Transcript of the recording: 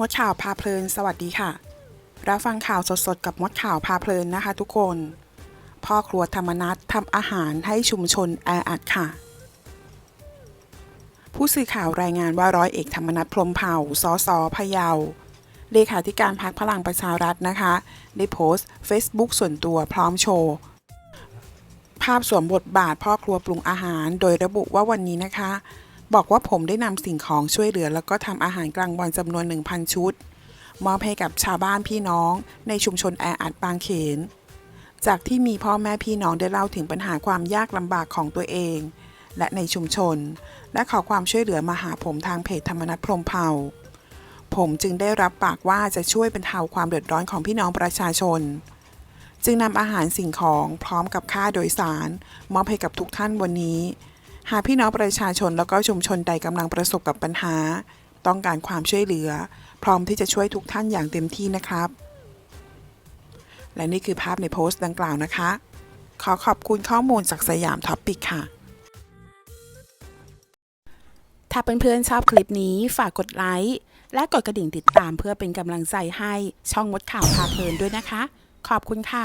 มดข่าวพาเพลิน สวัสดีค่ะ รับฟังข่าวสดๆ กับมดข่าวพาเพลินนะคะ ทุกคน พ่อครัวธรรมนัฐทำอาหารให้ชุมชนแออัดค่ะ ผู้สื่อข่าวรายงานว่าร้อยเอกธรรมนัฐพรมเผ่า สสพะเยา เลขาธิการพักพลังประชารัฐนะคะ ได้โพสต์ Facebook ส่วนตัวพร้อมโชว์ ภาพสวมบทบาทพ่อครัวปรุงอาหาร โดยระบุว่าวันนี้นะคะ บอกว่าผมได้นำสิ่งของช่วยเหลือ แล้วก็ทำอาหารกลางวันจำนวน 1,000 ชุด มอบให้กับชาวบ้านพี่น้อง ในชุมชนแออัดบางเขน จากที่มีพ่อแม่พี่น้องได้เล่าถึงปัญหาความยากลำบากของตัวเอง และในชุมชน และขอความช่วยเหลือมาหาผมทางเพจธรรมนัฐพรมเผ่าผมจึงได้รับปากว่าจะช่วยบรรเทาความเดือดร้อนของพี่น้องประชาชน จึงนำอาหารสิ่งของพร้อมกับค่าโดยสาร มอบให้กับทุกท่านวันนี้ หากพี่น้องประชาชนแล้วก็ชุมชนใดกำลังประสบกับปัญหา ต้องการความช่วยเหลือ พร้อมที่จะช่วยทุกท่านอย่างเต็มที่นะครับ และนี่คือภาพในโพสต์ดังกล่าวนะคะ ขอขอบคุณข้อมูลจากสยามท็อปปิกค่ะ ถ้าเพื่อนๆชอบคลิปนี้ฝากกดไลค์และกดกระดิ่งติดตามเพื่อเป็นกำลังใจให้ช่องมดข่าวพาเพลินด้วยนะคะ ขอบคุณค่ะ